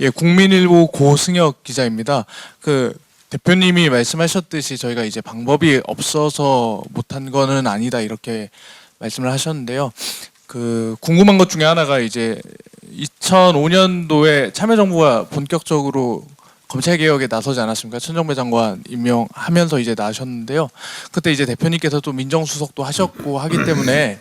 예, 국민일보 고승혁 기자입니다. 그 대표님이 말씀하셨듯이 저희가 이제 방법이 없어서 못한 거는 아니다 이렇게 말씀을 하셨는데요. 그 궁금한 것 중에 하나가 이제 2005년도에 참여정부가 본격적으로 검찰 개혁에 나서지 않았습니까? 천정배 장관 임명하면서 이제 나셨는데요. 그때 이제 대표님께서 또 민정수석도 하셨고 하기 때문에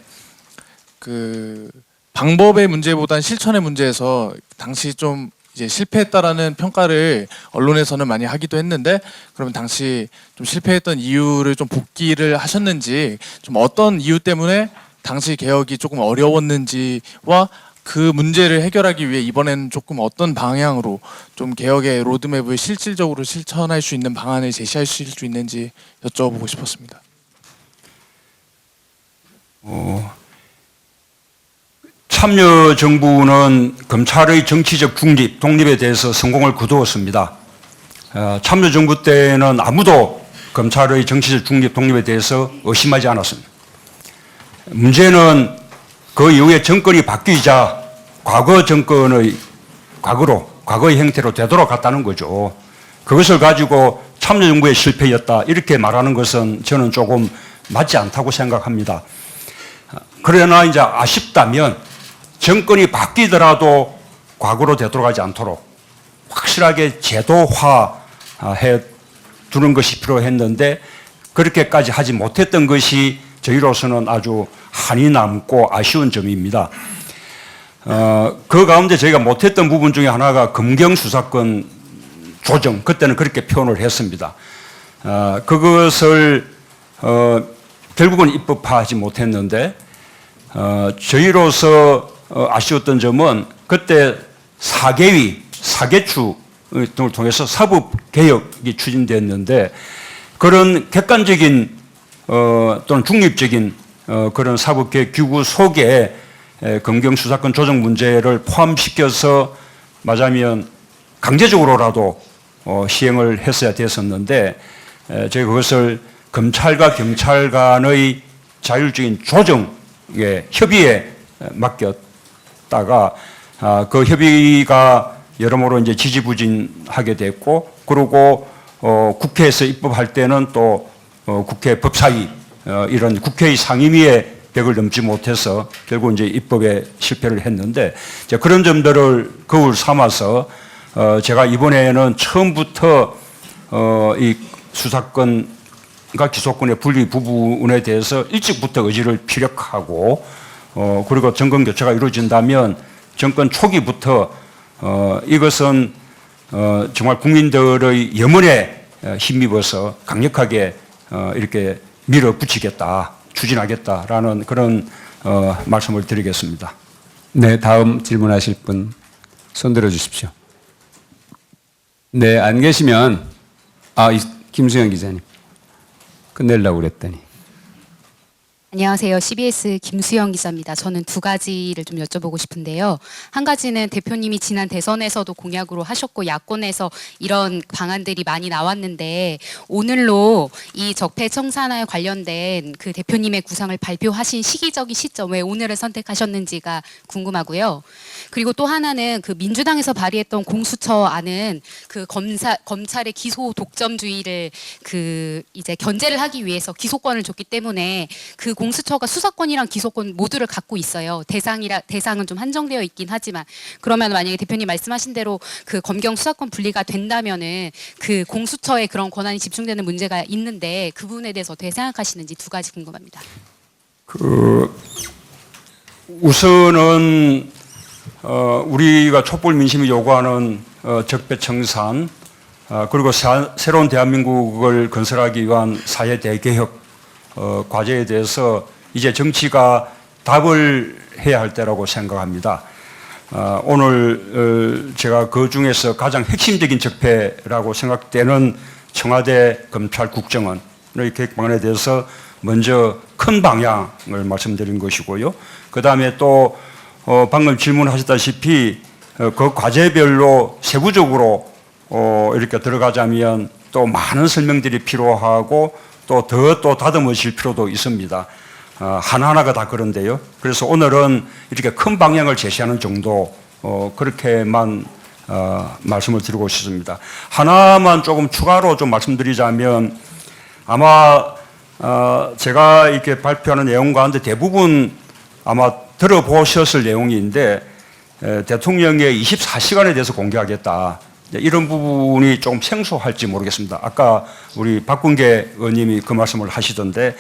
그 방법의 문제보단 실천의 문제에서 당시 좀 이제 실패했다라는 평가를 언론에서는 많이 하기도 했는데 그러면 당시 좀 실패했던 이유를 좀 복기를 하셨는지 좀 어떤 이유 때문에 당시 개혁이 조금 어려웠는지와 그 문제를 해결하기 위해 이번에는 조금 어떤 방향으로 좀 개혁의 로드맵을 실질적으로 실천할 수 있는 방안을 제시하실 수 있는지 여쭤보고 싶었습니다. 어, 참여 정부는 검찰의 정치적 중립, 독립에 대해서 성공을 거두었습니다. 어, 참여 정부 때는 아무도 검찰의 정치적 중립, 독립에 대해서 의심하지 않았습니다. 문제는 그 이후에 정권이 바뀌자 과거 정권의 과거로, 과거의 형태로 되돌아갔다는 거죠. 그것을 가지고 참여 정부의 실패였다. 이렇게 말하는 것은 저는 조금 맞지 않다고 생각합니다. 그러나 이제 아쉽다면 정권이 바뀌더라도 과거로 되돌아가지 않도록 확실하게 제도화해 두는 것이 필요했는데 그렇게까지 하지 못했던 것이 저희로서는 아주 한이 남고 아쉬운 점입니다. 어, 그 가운데 저희가 못했던 부분 중에 하나가 검경 수사권 조정 그때는 그렇게 표현을 했습니다. 어, 그것을 어, 결국은 입법화하지 못했는데 어, 저희로서 어, 아쉬웠던 점은 그때 사개위, 사개추 등을 통해서 사법 개혁이 추진됐는데 그런 객관적인 어, 또는 중립적인 어, 그런 사법 개혁 기구 속에 에, 검경 수사권 조정 문제를 포함시켜서 맞으면 강제적으로라도 어, 시행을 했어야 됐었는데 에, 저희 그것을 검찰과 경찰 간의 자율적인 조정에 협의에 맡겼 다가 아, 그 협의가 여러모로 이제 지지부진하게 됐고 그리고 어, 국회에서 입법할 때는 또 어, 국회 법사위 어, 이런 국회의 상임위에 100을 넘지 못해서 결국 이제 입법에 실패를 했는데 이제 그런 점들을 거울 삼아서 어, 제가 이번에는 처음부터 어, 이 수사권과 기소권의 분리 부분에 대해서 일찍부터 의지를 피력하고 어, 그리고 정권 교체가 이루어진다면 정권 초기부터 어, 이것은 어, 정말 국민들의 염원에 어, 힘입어서 강력하게 어, 이렇게 밀어붙이겠다, 추진하겠다라는 그런 어, 말씀을 드리겠습니다. 네, 다음 질문하실 분 손들어 주십시오. 네, 안 계시면 아, 이- 김수영 기자님. 끝내려고 그랬더니. 안녕하세요. CBS 김수영 기자입니다. 저는 두 가지를 좀 여쭤보고 싶은데요. 한 가지는 대표님이 지난 대선에서도 공약으로 하셨고 야권에서 이런 방안들이 많이 나왔는데 오늘로 이 적폐 청산에 관련된 그 대표님의 구상을 발표하신 시기적인 시점 왜 오늘을 선택하셨는지가 궁금하고요. 그리고 또 하나는 그 민주당에서 발의했던 공수처 안은 그 검사 검찰의 기소 독점주의를 그 이제 견제를 하기 위해서 기소권을 줬기 때문에 그 공수처가 수사권이랑 기소권 모두를 갖고 있어요. 대상이라 대상은 좀 한정되어 있긴 하지만 그러면 만약에 대표님 말씀하신 대로 그 검경 수사권 분리가 된다면은 그 공수처에 그런 권한이 집중되는 문제가 있는데 그 부분에 대해서 어떻게 생각하시는지 두 가지 궁금합니다. 그 우선은 어, 우리가 촛불 민심이 요구하는 어, 적폐청산 어, 그리고 사- 새로운 대한민국을 건설하기 위한 사회 대개혁 어, 과제에 대해서 이제 정치가 답을 해야 할 때라고 생각합니다. 어, 오늘 어, 제가 그 중에서 가장 핵심적인 적폐라고 생각되는 청와대 검찰 국정원의 개혁 방안에 대해서 먼저 큰 방향을 말씀드린 것이고요. 그 다음에 또 어, 방금 질문하셨다시피 어, 그 과제별로 세부적으로 어, 이렇게 들어가자면 또 많은 설명들이 필요하고 또 더또 다듬어질 필요도 있습니다. 어, 하나하나가 다 그런데요. 그래서 오늘은 이렇게 큰 방향을 제시하는 정도 어, 그렇게만 어, 말씀을 드리고 싶습니다. 하나만 조금 추가로 좀 말씀드리자면 아마 어, 제가 이렇게 발표하는 내용 가운데 대부분 아마 들어보셨을 내용인데 에, 대통령의 24시간에 대해서 공개하겠다. 네, 이런 부분이 조금 생소할지 모르겠습니다. 아까 우리 박근계 의원님이 그 말씀을 하시던데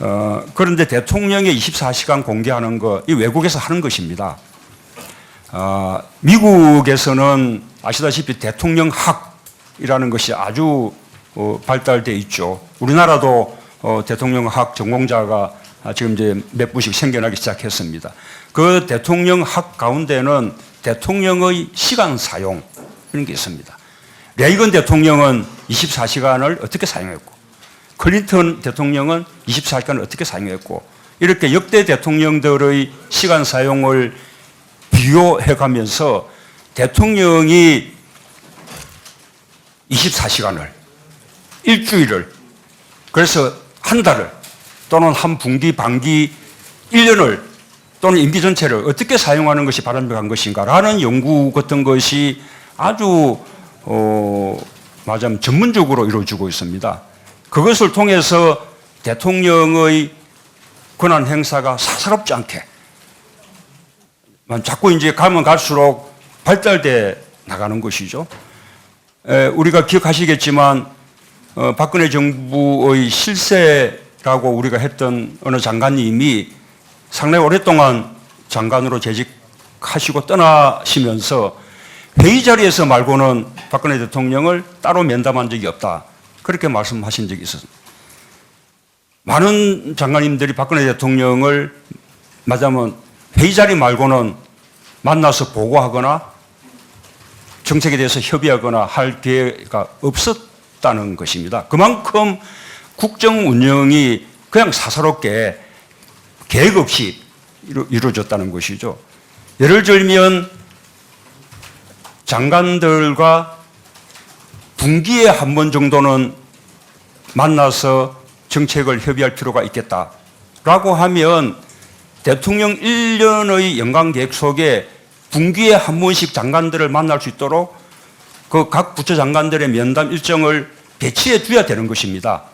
어, 그런데 대통령의 24시간 공개하는 거, 이 외국에서 하는 것입니다. 어, 미국에서는 아시다시피 대통령학이라는 것이 아주 어, 발달돼 있죠. 우리나라도 어, 대통령학 전공자가 아, 지금 이제 몇 분씩 생겨나기 시작했습니다. 그 대통령학 가운데는 대통령의 시간 사용 이런 게 있습니다. 레이건 대통령은 24시간을 어떻게 사용했고, 클린턴 대통령은 24시간을 어떻게 사용했고, 이렇게 역대 대통령들의 시간 사용을 비교해 가면서 대통령이 24시간을 일주일을 그래서 한 달을 또는 한 분기 반기 1년을 또는 임기 전체를 어떻게 사용하는 것이 바람직한 것인가라는 연구 같은 것이 아주 어 말하자면 전문적으로 이루어지고 있습니다. 그것을 통해서 대통령의 권한 행사가 사사롭지 않게 자꾸 이제 가면 갈수록 발달돼 나가는 것이죠. 에, 우리가 기억하시겠지만 어, 박근혜 정부의 실세라고 우리가 했던 어느 장관님이 상당히 오랫동안 장관으로 재직하시고 떠나시면서 회의 자리에서 말고는 박근혜 대통령을 따로 면담한 적이 없다. 그렇게 말씀하신 적이 있었습니다. 많은 장관님들이 박근혜 대통령을 말하자면 회의 자리 말고는 만나서 보고하거나 정책에 대해서 협의하거나 할 기회가 없었다는 것입니다. 그만큼 국정 운영이 그냥 사사롭게 계획 없이 이루, 이루어졌다는 것이죠. 예를 들면 장관들과 분기에 한 번 정도는 만나서 정책을 협의할 필요가 있겠다 라고 하면 대통령 1년의 연간 계획 속에 분기에 한 번씩 장관들을 만날 수 있도록 그 각 부처 장관들의 면담 일정을 배치해 줘야 되는 것입니다.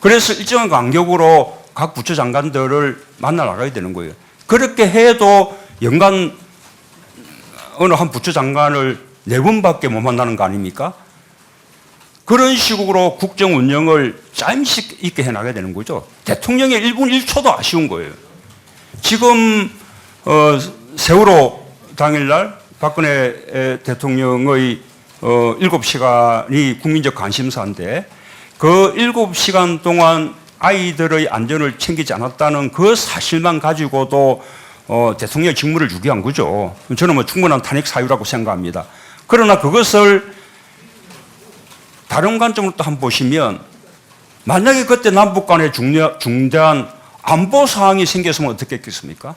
그래서 일정한 간격으로 각 부처 장관들을 만나 나가야 되는 거예요. 그렇게 해도 연간 어느 한 부처 장관을 네 번밖에 못 만나는 거 아닙니까? 그런 식으로 국정 운영을 짜임식 있게 해나가야 되는 거죠. 대통령의 1분 1초도 아쉬운 거예요. 지금 어, 세월호 당일날 박근혜 대통령의 어, 7시간이 국민적 관심사인데 그 7시간 동안 아이들의 안전을 챙기지 않았다는 그 사실만 가지고도 어, 대통령의 직무를 유기한 거죠. 저는 뭐 충분한 탄핵 사유라고 생각합니다. 그러나 그것을 다른 관점으로 또 한번 보시면 만약에 그때 남북 간에 중대, 중대한 안보 사항이 생겼으면 어떻게 했겠습니까?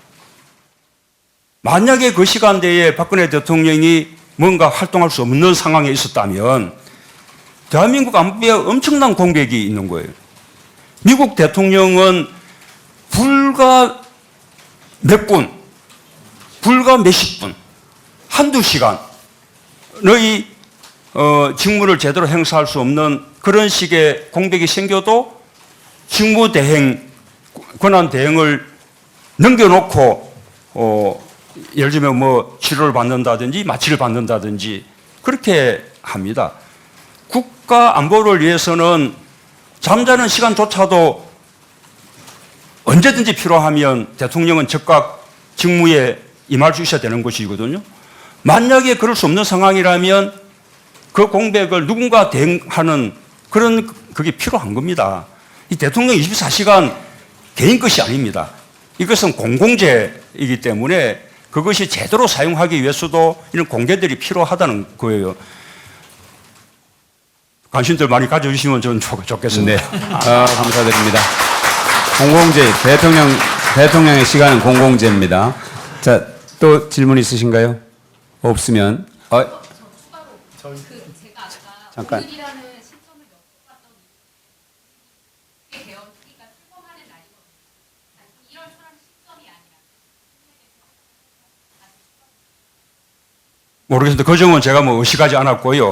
만약에 그 시간대에 박근혜 대통령이 뭔가 활동할 수 없는 상황에 있었다면 대한민국 안보에 엄청난 공백이 있는 거예요. 미국 대통령은 불과 몇 분, 불과 몇십 분, 한두 시간의 어, 직무를 제대로 행사할 수 없는 그런 식의 공백이 생겨도 직무 대행, 권한 대행을 넘겨놓고 어, 예를 들면 뭐 치료를 받는다든지 마취를 받는다든지 그렇게 합니다. 국가 안보를 위해서는 잠자는 시간조차도 언제든지 필요하면 대통령은 즉각 직무에 임할 수 있어야 되는 것이거든요. 만약에 그럴 수 없는 상황이라면 그 공백을 누군가 대행하는 그런 그게 필요한 겁니다. 이 대통령 24시간 개인 것이 아닙니다. 이것은 공공재이기 때문에 그것이 제대로 사용하기 위해서도 이런 공개들이 필요하다는 거예요. 관심들 많이 가져주시면 저는 좋, 좋겠습니다. 네. 아, 감사드립니다. 공공재 대통령 대통령의 시간은 공공재입니다. 자, 또 질문 있으신가요? 없으면 어, 잠깐. 모르겠습니다. 그 점은 제가 뭐 의식하지 않았고요.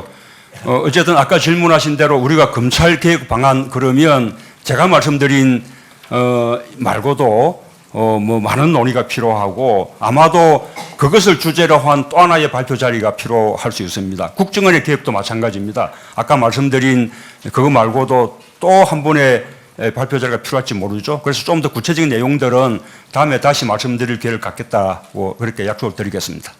어, 어쨌든 아까 질문하신 대로 우리가 검찰 개혁 방안 그러면 제가 말씀드린 어, 말고도 어, 뭐 많은 논의가 필요하고 아마도 그것을 주제로 한 또 하나의 발표 자리가 필요할 수 있습니다. 국정원의 개혁도 마찬가지입니다. 아까 말씀드린 그거 말고도 또 한 번의 에, 발표 자리가 필요할지 모르죠. 그래서 좀 더 구체적인 내용들은 다음에 다시 말씀드릴 기회를 갖겠다고 그렇게 약속을 드리겠습니다.